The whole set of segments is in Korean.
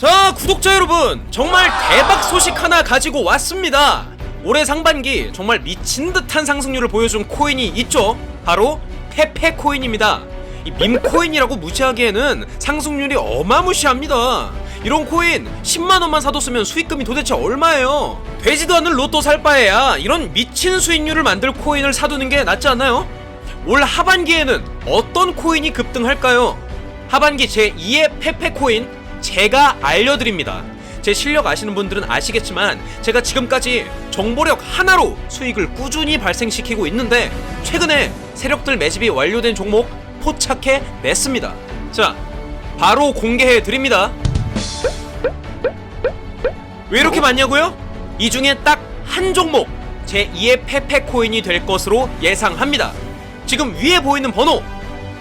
자 구독자 여러분 정말 대박 소식 하나 가지고 왔습니다. 올해 상반기 정말 미친 듯한 상승률을 보여준 코인이 있죠? 바로 페페 코인입니다. 이 밈코인이라고 무시하기에는 상승률이 어마무시합니다. 이런 코인 10만원만 사뒀으면 수익금이 도대체 얼마예요? 되지도 않는 로또 살 바에야 이런 미친 수익률을 만들 코인을 사두는 게 낫지 않나요? 올 하반기에는 어떤 코인이 급등할까요? 하반기 제2의 페페 코인 제가 알려드립니다. 제 실력 아시는 분들은 아시겠지만 제가 지금까지 정보력 하나로 수익을 꾸준히 발생시키고 있는데 최근에 세력들 매집이 완료된 종목 포착해 냈습니다. 자, 바로 공개해 드립니다. 왜 이렇게 많냐고요? 이 중에 딱 한 종목 제2의 페페 코인이 될 것으로 예상합니다. 지금 위에 보이는 번호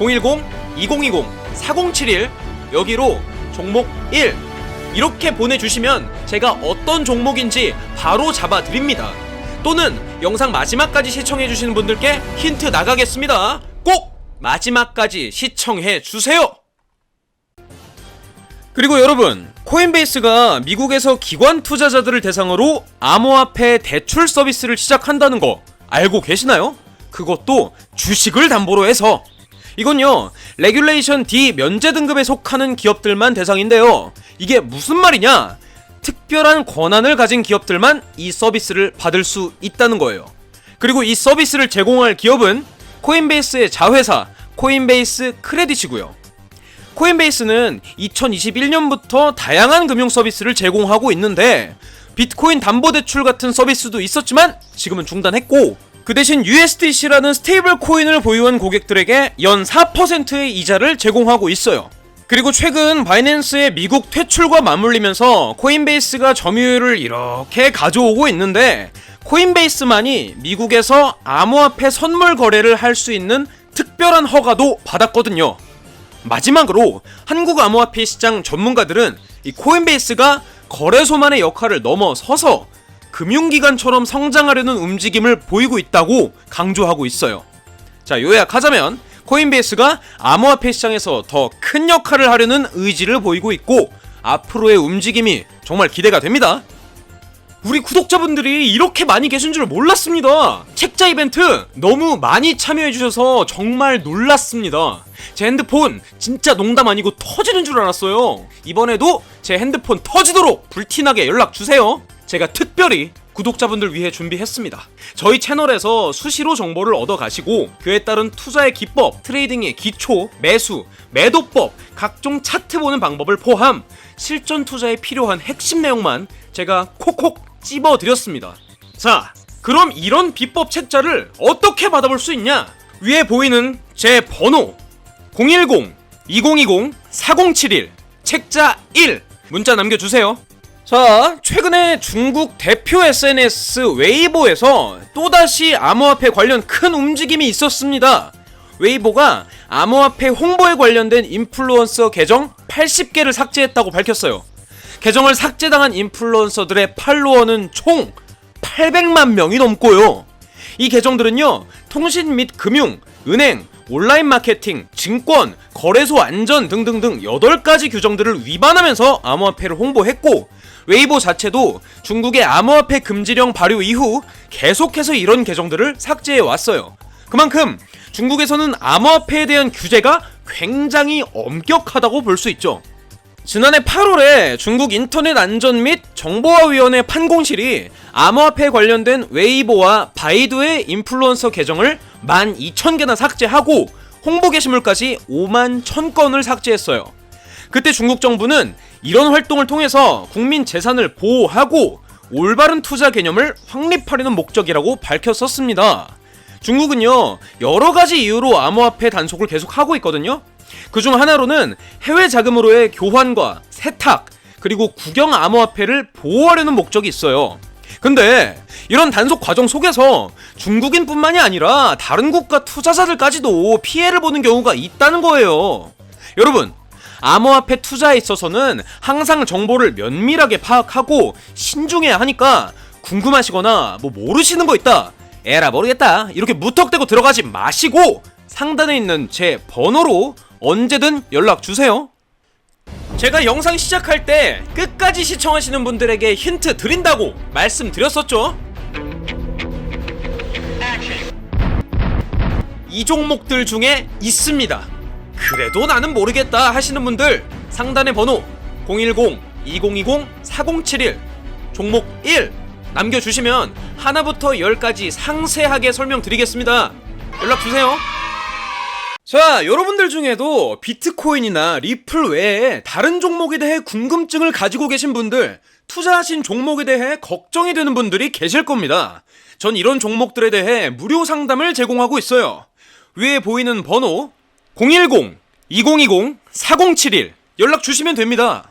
010-2020-4071 여기로 종목 1 이렇게 보내주시면 제가 어떤 종목인지 바로 잡아드립니다. 또는 영상 마지막까지 시청해주시는 분들께 힌트 나가겠습니다. 꼭 마지막까지 시청해주세요! 그리고 여러분, 코인베이스가 미국에서 기관 투자자들을 대상으로 암호화폐 대출 서비스를 시작한다는 거 알고 계시나요? 그것도 주식을 담보로 해서 이건요 레귤레이션 D 면제 등급에 속하는 기업들만 대상인데요. 이게 무슨 말이냐? 특별한 권한을 가진 기업들만 이 서비스를 받을 수 있다는 거예요. 그리고 이 서비스를 제공할 기업은 코인베이스의 자회사 코인베이스 크레딧이고요. 코인베이스는 2021년부터 다양한 금융 서비스를 제공하고 있는데 비트코인 담보대출 같은 서비스도 있었지만 지금은 중단했고 그 대신 USDC라는 스테이블 코인을 보유한 고객들에게 연 4%의 이자를 제공하고 있어요. 그리고 최근 바이낸스의 미국 퇴출과 맞물리면서 코인베이스가 점유율을 이렇게 가져오고 있는데 코인베이스만이 미국에서 암호화폐 선물 거래를 할 수 있는 특별한 허가도 받았거든요. 마지막으로 한국 암호화폐 시장 전문가들은 이 코인베이스가 거래소만의 역할을 넘어서서 금융기관처럼 성장하려는 움직임을 보이고 있다고 강조하고 있어요. 자, 요약하자면 코인베이스가 암호화폐 시장에서 더 큰 역할을 하려는 의지를 보이고 있고 앞으로의 움직임이 정말 기대가 됩니다. 우리 구독자분들이 이렇게 많이 계신 줄 몰랐습니다. 책자 이벤트 너무 많이 참여해주셔서 정말 놀랐습니다. 제 핸드폰 진짜 농담 아니고 터지는 줄 알았어요. 이번에도 제 핸드폰 터지도록 불티나게 연락주세요. 제가 특별히 구독자분들 위해 준비했습니다. 저희 채널에서 수시로 정보를 얻어 가시고 그에 따른 투자의 기법, 트레이딩의 기초, 매수, 매도법, 각종 차트 보는 방법을 포함 실전 투자에 필요한 핵심 내용만 제가 콕콕 찝어 드렸습니다. 자, 그럼 이런 비법 책자를 어떻게 받아볼 수 있냐? 위에 보이는 제 번호 010-2020-4071 책자 1 문자 남겨주세요. 자, 최근에 중국 대표 SNS 웨이보에서 또다시 암호화폐 관련 큰 움직임이 있었습니다. 웨이보가 암호화폐 홍보에 관련된 인플루언서 계정 80개를 삭제했다고 밝혔어요. 계정을 삭제당한 인플루언서들의 팔로워는 총 800만 명이 넘고요. 이 계정들은요, 통신 및 금융, 은행, 온라인 마케팅, 증권, 거래소 안전 등등등 8가지 규정들을 위반하면서 암호화폐를 홍보했고, 웨이보 자체도 중국의 암호화폐 금지령 발효 이후 계속해서 이런 계정들을 삭제해 왔어요. 그만큼 중국에서는 암호화폐에 대한 규제가 굉장히 엄격하다고 볼 수 있죠. 지난해 8월에 중국 인터넷 안전 및 정보화위원회 판공실이 암호화폐 관련된 웨이보와 바이두의 인플루언서 계정을 12,000개나 삭제하고 홍보 게시물까지 5만 1000건을 삭제했어요. 그때 중국 정부는 이런 활동을 통해서 국민 재산을 보호하고 올바른 투자 개념을 확립하려는 목적이라고 밝혔었습니다. 중국은요, 여러 가지 이유로 암호화폐 단속을 계속하고 있거든요. 그중 하나로는 해외 자금으로의 교환과 세탁, 그리고 국영 암호화폐를 보호하려는 목적이 있어요. 근데 이런 단속 과정 속에서 중국인뿐만이 아니라 다른 국가 투자자들까지도 피해를 보는 경우가 있다는 거예요. 여러분, 암호화폐 투자에 있어서는 항상 정보를 면밀하게 파악하고 신중해야 하니까 궁금하시거나 뭐 모르시는 거 있다. 에라 모르겠다. 이렇게 무턱대고 들어가지 마시고 상단에 있는 제 번호로 언제든 연락 주세요. 제가 영상 시작할 때 끝까지 시청하시는 분들에게 힌트 드린다고 말씀드렸었죠. 이 종목들 중에 있습니다. 그래도 나는 모르겠다 하시는 분들 상단의 번호 010-2020-4071 종목 1 남겨주시면 하나부터 10까지 상세하게 설명드리겠습니다. 연락주세요. 자, 여러분들 중에도 비트코인이나 리플 외에 다른 종목에 대해 궁금증을 가지고 계신 분들, 투자하신 종목에 대해 걱정이 되는 분들이 계실 겁니다. 전 이런 종목들에 대해 무료 상담을 제공하고 있어요. 위에 보이는 번호 010-2020-4071 연락 주시면 됩니다.